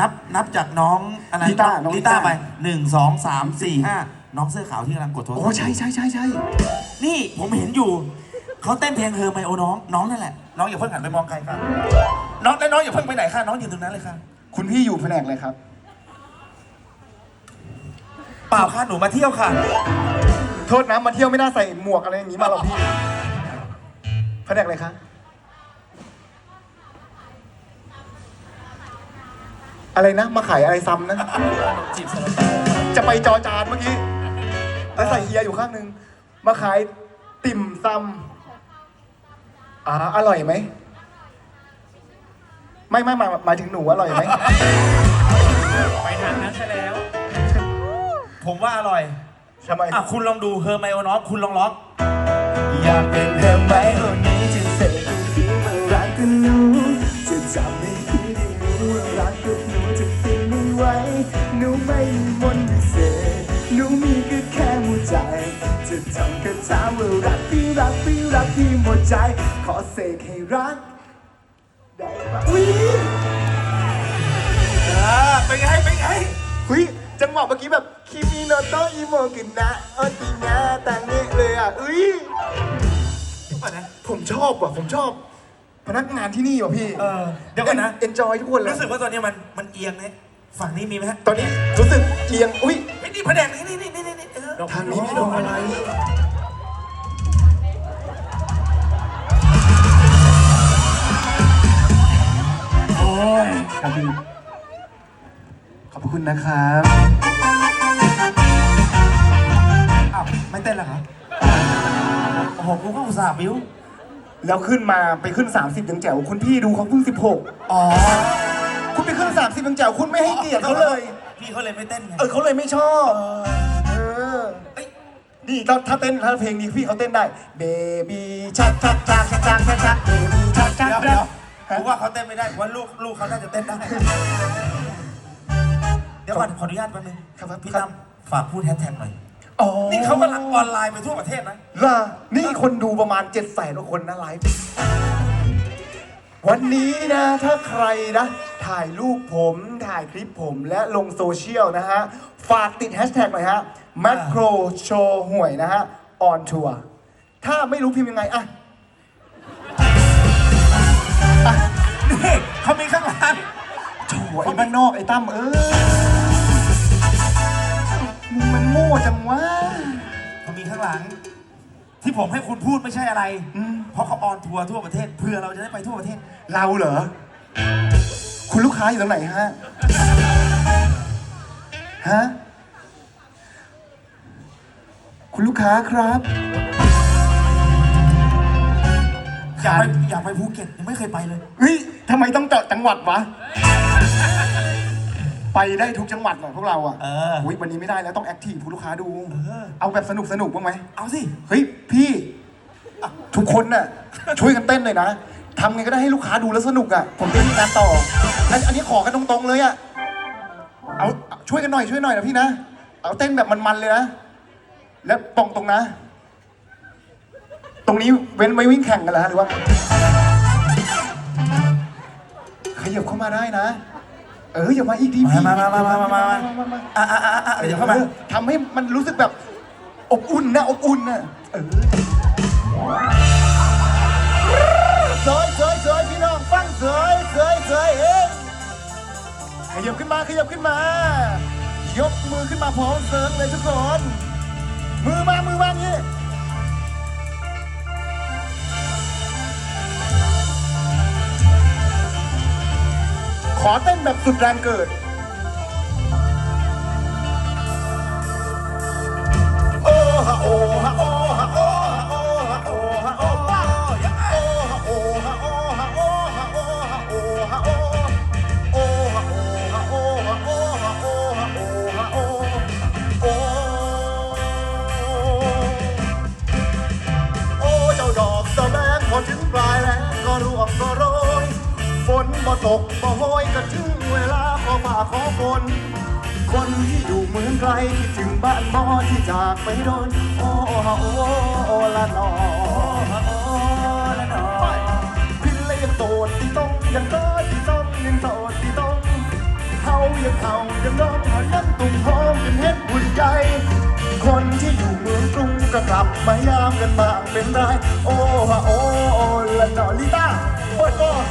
นับนับจากน้องอะไรลิต้าน้องลิลิต้าต้า ไปหนึ่งสองสามสี่ห้าน้องเสื้อขาวที่กำลังกดโทรศัพท์โอ้ใช่ใช่ใช่ใช่นี่ผมเห็นอยู่ เขาเต้นเพลงเฮอร์ไมโอน้อง น้องนั่นแหละ น้องอย่าเพิ่งหันไปมองใครค่ะน้องและน้องอย่าเพิ่งไปไหนค่ะน้องอยู่ตรงนั้นเลยค่ะคุณพี่อยู่แผนกอะไรครับ เปล่าค่ะหนูมาเที่ยวค่ะ โทษนะมาเที่ยวไม่น่าใส่หมวกอะไรอย่างนี้มาหรอกพี่แผนกอะไรคะ อะไรนะ มาขายอะไรซ้ำนะ จีบสลับจะไปจอจานเมื่อกี้แล้วใส่เฮียอยู่ข้างหนึ่งมาขายติ่มซำอ่าอร่อยไหม ไม่ไม่หมายหมายถึงหนูอร่อยไหม ไปทางนั้นใช่แล้ว ผมว่าอร่อย ทำไม อะ คุณลองดูเฮอร์ไมโอน้องคุณลองร้อง อยากเป็นเธอไหมคนนี้จะเสกให้พี่มารักกับหนูจะจับให้พี่ได้ ว่ารักพี่รักพี่รักพี่หมดใจ ขอเสกให้รัก ได้ปะอุ้ยอ่าเป็นไงเป็นไงอุ้ยจังหวะเมื่อกี้แบบคิมิโนโตอิโมกินะโอตินะตังเนะเลยอะอุ้ยก่อนนะผมชอบว่ะผมชอบ พนักงานที่นี่ว่ะพี่เออเดี๋ยวก่อนนะ เอนจอยทุกคนเลยรู้สึกว่าตอนนี้มันมันเอียงนี่ยฝั่งนี้มีไหมฮะตอนนี้รู้สึกเอียงอุ้ย เฮ้ยนี่แผนกนี่นี่นี่นี่นี่เออ ทางนี้มีดอกอะไร ยครับพี่ขอบพระคุณนะครับอ้าวไม่เต้นแล้วเหรอโอ้โหกูก็อุตส่าห์บิ้ว แล้วขึ้นมาไปขึ้น 30ยังแจ๋วคุณพี่ดูเขาเพิ่ง 16 อ๋อ คุณไปขึ้น 30ยังแจ๋วคุณไม่ให้เกียรติเขาเลย พี่เขาเลยไม่เต้นไงเออเขาเลยไม่ชอบ เออเอ้ยนี่ถ้าถ้าเต้นถ้าเพลงนี้พี่เขาเต้นได้ Baby ชักชักชักชักชักชักชัก Baby ชัก ผมว่าเขาเต้นไม่ได้เพราะลูกลูกเขาน่าจะเต้นได้ เดี๋ยวก่อนขออนุญาตแป๊บนึงครับครับ พี่ตั้มฝากพูดแฮชแท็กหน่อย อ๋อนี่เขากำลังออนไลน์ไปทั่วประเทศนะ ล่ะนี่คนดูประมาณ7จ็ดแสนกว่าคนนะไลฟ์วันนี้นะถ้าใครนะ ถ่ายรูปผมถ่ายคลิปผมและลงโซเชียลนะฮะ ฝากติดแฮชแท็กหน่อยฮะ macro show ห่วยนะฮะ on tour ถ้าไม่รู้พิมพ์ยังไงอะ บ้านนอกไอ้ตั้มเออมึงมันโง่จังวะ เขามีข้างหลัง ที่ผมให้คุณพูดไม่ใช่อะไร อืม เพราะเขาออนทัวร์ทั่วประเทศเพื่อเราจะได้ไปทั่วประเทศ เราเหรอ คุณลูกค้าอยู่ตรงไหนฮะ ฮะ คุณลูกค้าครับ อยากไปอยากไปภูเก็ตยังไม่เคยไปเลย เฮ้ยทำไมต้องเจาะจังหวัดวะ ไปได้ทุกจังหวัดหน่อยพวกเราอะเอออุ๊ยวันนี้ไม่ได้แล้วต้องแอคทีฟคุณลูกค้าดู เออ เอาแบบสนุกสนุกบ้างไหม เอาสิ เฮ้ยพี่อะทุกคนน่ะช่วยกันเต้นหน่อยนะทำไงก็ได้ให้ลูกค้าดูแล้วสนุกอะ ผมจะมีการต่ออันอันนี้ขอกันตรงๆเลยอะเอาเอาช่วยกันหน่อยช่วยหน่อยนะพี่นะเอาเต้นแบบมันๆเลยนะแล้วตรงตรงๆนะ ตรงนี้เว้นไว้วิ่งแข่งกันเหรอฮะหรือว่าขยับเข้ามาได้นะ เอออย่ามาอีกดีพี่มามามามามามามามาอะอะอะอะเดี๋ยวเข้ามาออทำให้มันรู้สึกแบบอบอุ่นนะอบอุ่นนะเออสวยสวยสวยพี่น้องฟังสวยสวยสวยเองขยับขึ้นมาขยับขึ้นมา ยกมือขึ้นมาพร้อมเสริมเลยทุกคน มือมามือมาอย่างนี้ ขอเต้นแบบสุดแรงเกิด โอ้ฮะโอ้ฮะโอ้ฮะโอ้ฮะโอ้ฮะโอ้ฮะโอ้ฮะโอ้ฮะโอ้ฮะโอ้ฮะโอ้ฮะโอ้ฮะโอ้ฮะโอ้ฮะโอ้โอ้ฮะโอ้ฮะโอ้ฮะโอ้ฮะโอ้ฮะโอ้ฮะโอ้โอ้เจ้าดอกสะแบงพอถึงปลา นบ่ตกบ่โหยก็ถึงเวลาขอฝ่าขอฝนคนที่อยู่เมืองไกลคิดถึงบ้านบ่อที่จากไปโดนโอ้โอ้โอละนอโอ้ละนอพินเลยยังโสดที่ต้องยังโสดที่ต้องยังโสดที่ต้องเฮายังเห่ายังร้องหายังตุ่มหอมยังเฮ็ดหุ่นใหญ่คนที่อยู่เมืองกรุงก็กลับมายามกันบ้างเป็นไรโอ้โอ้ละนอลิต้า เปิดก่อน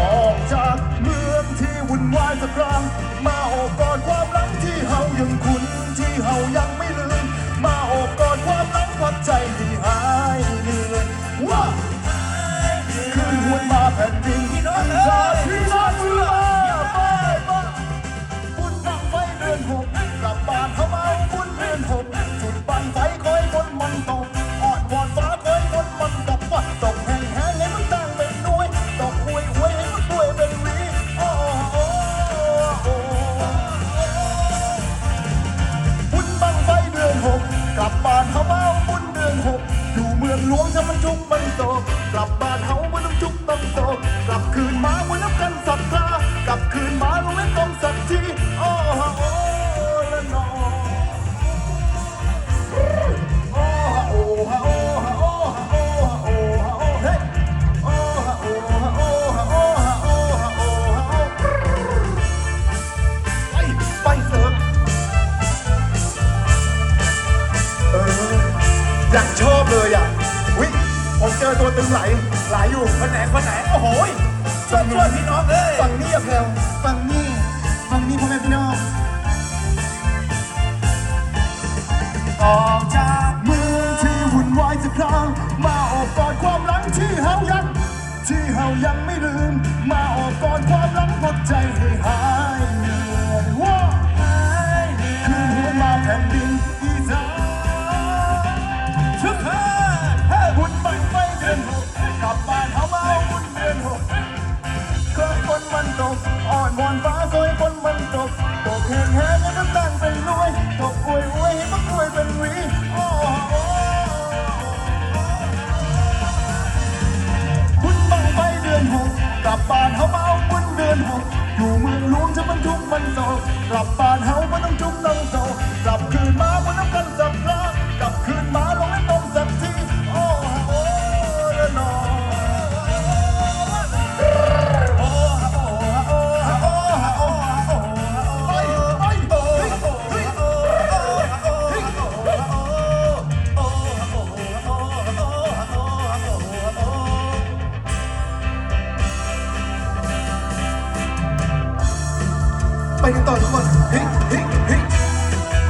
ออกจากเมืองที่วุ่นวายสักครั้งมาโอบกอดความหลังที่เฮายังคุ้นที่เฮายังไม่ลืมมาโอบกอดความหลังพักใจ หลวงถ้ามันจุกมันโตกลับบ้านเขามันต้องจุกต้องโตกลับคืนมาวันนับกันศรัทธากลับคืนมาลงเล่นกองสักทีโอ้โอ้ละนอโอ้โอ้โอ้โอ้โอ้โอ้เฮ้โอ้โอ้โอ้โอ้โอ้โอ้ไปไปเสริมเอออยากชอบเลยอะ เจอตัวตึงไหลหลายอยู่คนไหนคนไหนโอ้โหยช่วยช่วยพี่น้องเอ้ยฝั่งนี้อะแพลวฝั่งนี้ฝั่งนี้พ่อแม่พี่น้องออกจาก อนหกอยู่เมืองหลวงจะบรรทุกมันโศกกลับบ้านเฮามันต้องจุกข์ต้